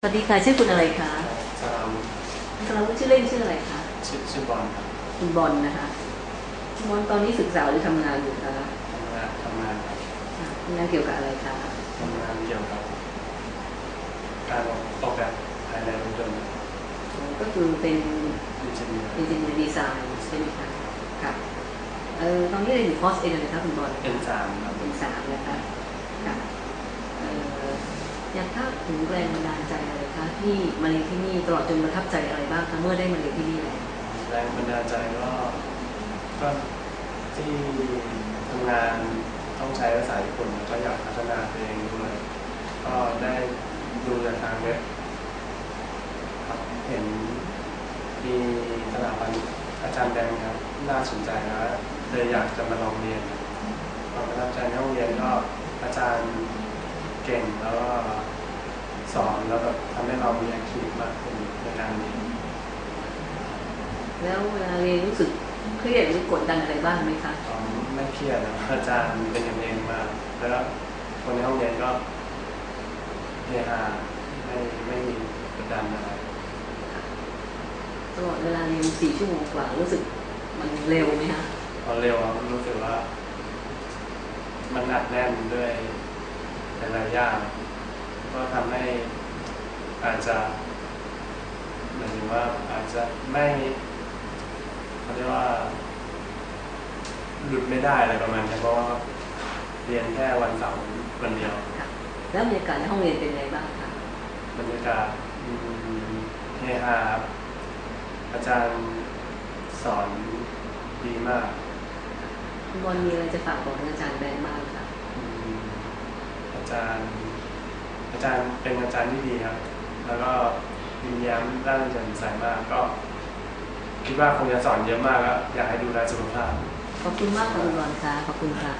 สวัสดีค่ะชื่อคุณอะไรคะสลามสารวุฒิชื่อเล่นชื่ออะไรคะชื่อชื่อบอลครับคุณบอลนะคะคุณบอลตอนนี้ศึกษาหรือทำงานอยู่คะทำงานทำงานครับอะทำงานเกี่ยวกับอะไรคะทำงานเกี่ยวกับการออกออกแบบภายในรถยนต์ก็คือเป็นดิจิทัลอินเจเนียร์ดีไซน์ใช่ไหมคะค่ะเอ่อตอนนี้เรียนอยู่คอร์สเอ็นอะไรคะคุณบอลเอ็นสามครับ เป็นสามนะคะค่ะเอ่อ อยากทราบถึงแรงบันดาลใจอะไรคะที่มาเรียนที่นี่ตลอดจนประทับใจอะไรบ้างคะเมื่อได้มาเรียนที่นี่แล้วแรงบันดาลใจก็ก็ที่ทำงานต้องใช้ภาษาญี่ปุ่นก็อยากพัฒนาตัวเองด้วยก็ได้ดูจากทางเว็บครับเห็นมีสถาบันอาจารย์แดงครับน่าสนใจนะเลยอยากจะมาลองเรียนความประทับใจในห้องเรียนก็อาจารย์ เก่งแล้วก็สอนแล้วแบบทำให้เรามีแอคทีฟมากขึ้นในการเรียนแล้วเวลาเรียนรู้สึกเครียดหรือกดดันอะไรบ้างไหมคะตอนไม่เครียดนะอาจารย์เป็นกันเองมากแล้วคนในห้องเรียนก็เฮฮาไม่ไม่มีกดดันอะไรตลอดเวลาเรียนสี่ชั่วโมงกว่ารู้สึกมันเร็วไหมคะพอเร็วอะรู้สึกว่า มันอัดแน่นด้วย หลายๆอย่างก็ทำให้อาจจะหมายถึงว่าอาจจะไม่เขาเรียกว่าหลุดไม่ได้อะไรประมาณนี้เพราะว่าเรียนแค่วันเสาร์วันเดียวค่ะแล้วบรรยากาศในห้องเรียนเป็นไงบ้างคะบรรยากาศอืมเฮฮาครับอาจารย์สอนดีมากคุณบอลมีอะไรจะฝากบอกอาจารย์แบงค์บ้างคะอืมอา จารย์ อาจารย์เป็นอาจารย์ที่ดีครับ แล้วก็ยิ้มแย้มร่าเริงแจ่มใสมากก็คิดว่าคงจะสอนเยอะมากแล้วอยากให้ดูแลสุขภาพ ขอบคุณมากค่ะคุณบอลค่ะ ขอบคุณค่ะ